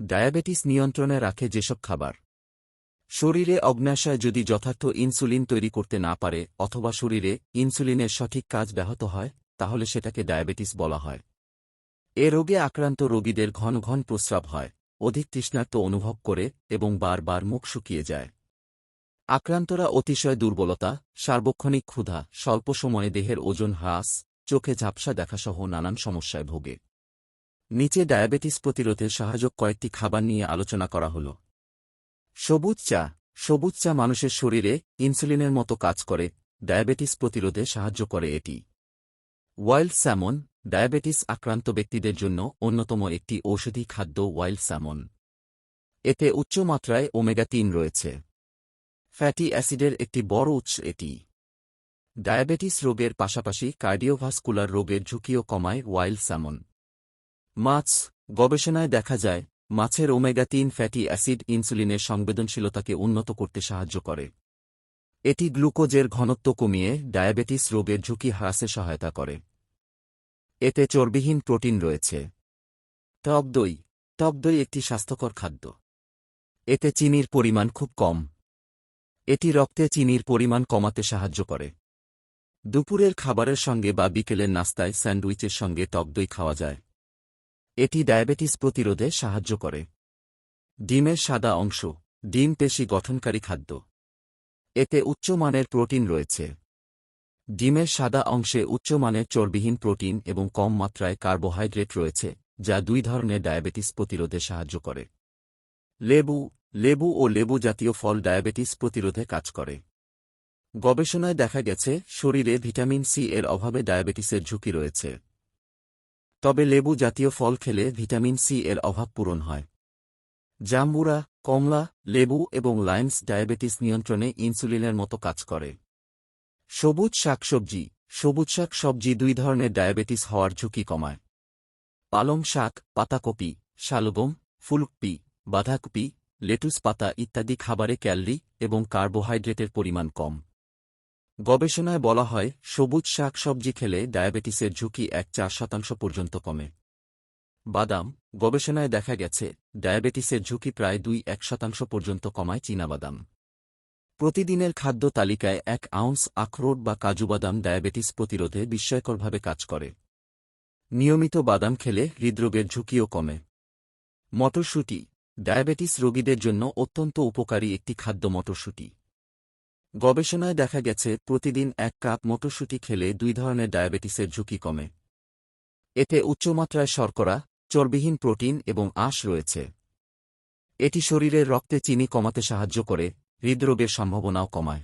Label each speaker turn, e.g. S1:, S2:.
S1: Diabetes নিয়ন্ত্রণে রাখে যেসব খাবার। শরীরে অগ্ন্যাশয় যদি যথার্থ ইনসুলিন তৈরি করতে না পারে অথবা শরীরে ইনসুলিনের সঠিক কাজ ব্যাহত হয়, তাহলে সেটাকে ডায়াবেটিস বলা হয়। এ রোগে আক্রান্ত রোগীদের ঘন ঘন প্রস্রাব হয়, অধিক তৃষ্ণার্ত অনুভব করে এবং বারবার মুখ শুকিয়ে যায়। আক্রান্তরা অতিশয় দুর্বলতা, সার্বক্ষণিক ক্ষুধা, স্বল্প সময়ে দেহের ওজন হ্রাস, চোখে ঝাপসা দেখাসহ নানান সমস্যায় ভোগে। নিচে ডায়াবেটিস প্রতিরোধে সহায়ক কয়েকটি খাবার নিয়ে আলোচনা করা হল। সবুজ চা। সবুজ চা মানুষের শরীরে ইনসুলিনের মতো কাজ করে, ডায়াবেটিস প্রতিরোধে সাহায্য করে এটি। Wild salmon. ডায়াবেটিস আক্রান্ত ব্যক্তিদের জন্য অন্যতম একটি ঔষধি খাদ্য ওয়াইল্ড স্যামন। এতে উচ্চ মাত্রায় ওমেগা তিন রয়েছে। ফ্যাটি অ্যাসিডের একটি বড় উৎস এটি। ডায়াবেটিস রোগের পাশাপাশি কার্ডিওভাস্কুলার রোগের ঝুঁকিও কমায় ওয়াইল্ড স্যামন। মাছ, গবেষণায় দেখা যায়, মাছের ওমেগা তিন ফ্যাটি অ্যাসিড ইনসুলিনের সংবেদনশীলতাকে উন্নত করতে সাহায্য করে। এটি গ্লুকোজের ঘনত্ব কমিয়ে ডায়াবেটিস রোগের ঝুঁকি হ্রাসে সহায়তা করে। এতে চর্বিহীন প্রোটিন রয়েছে। টক দই টক দই একটি স্বাস্থ্যকর খাদ্য। এতে চিনির পরিমাণ খুব কম। এটি রক্তে চিনির পরিমাণ কমাতে সাহায্য করে। দুপুরের খাবারের সঙ্গে বা বিকেলের নাস্তায় স্যান্ডউইচের সঙ্গে টক দই খাওয়া যায়। এটি ডায়াবেটিস প্রতিরোধে সাহায্য করে। ডিমের সাদা অংশ, ডিম পেশি গঠনকারী খাদ্য। এতে উচ্চমানের প্রোটিন রয়েছে। ডিমের সাদা অংশে উচ্চমানের চর্বিহীন প্রোটিন এবং কম মাত্রায় কার্বোহাইড্রেট রয়েছে, যা দুই ধরনের ডায়াবেটিস প্রতিরোধে সাহায্য করে। লেবু লেবু ও লেবু জাতীয় ফল ডায়াবেটিস প্রতিরোধে কাজ করে। গবেষণায় দেখা গেছে, শরীরে ভিটামিন সি এর অভাবে ডায়াবেটিসের ঝুঁকি রয়েছে। তবে লেবু জাতীয় ফল খেলে ভিটামিন সি এর অভাব পূরণ হয়। জাম্বুরা, কমলা, লেবু এবং লাইমস ডায়াবেটিস নিয়ন্ত্রণে ইনসুলিনের মতো কাজ করে। সবুজ শাকসবজি, সবুজ শাক সবজি দুই ধরনের ডায়াবেটিস হওয়ার ঝুঁকি কমায়। পালং শাক, পাতাকপি, শালগম, ফুলকপি, বাঁধাকপি, লেটুস পাতা ইত্যাদি খাবারে ক্যালরি এবং কার্বোহাইড্রেটের পরিমাণ কম। গবেষণায় বলা হয়, সবুজ শাক সবজি খেলে ডায়াবেটিসের ঝুঁকি এক চার শতাংশ পর্যন্ত কমে। বাদাম, গবেষণায় দেখা গেছে, ডায়াবেটিসের ঝুঁকি প্রায় দুই এক শতাংশ পর্যন্ত কমায় চীনাবাদাম। প্রতিদিনের খাদ্য তালিকায় এক আউন্স আখরোট বা কাজু বাদাম ডায়াবেটিস প্রতিরোধে বিস্ময়করভাবে কাজ করে। নিয়মিত বাদাম খেলে হৃদরোগের ঝুঁকিও কমে। মটরশুঁটি, ডায়াবেটিস রোগীদের জন্য অত্যন্ত উপকারী একটি খাদ্য মটরশুঁটি। গবেষণায় দেখা গেছে, প্রতিদিন এক কাপ মটরশুঁটি খেলে দুই ধরনের ডায়াবেটিসের ঝুঁকি কমে। এতে উচ্চমাত্রায় শর্করা, চর্বিহীন প্রোটিন এবং আঁশ রয়েছে। এটি শরীরের রক্তে চিনি কমাতে সাহায্য করে, হৃদরোগের সম্ভাবনাও কমায়।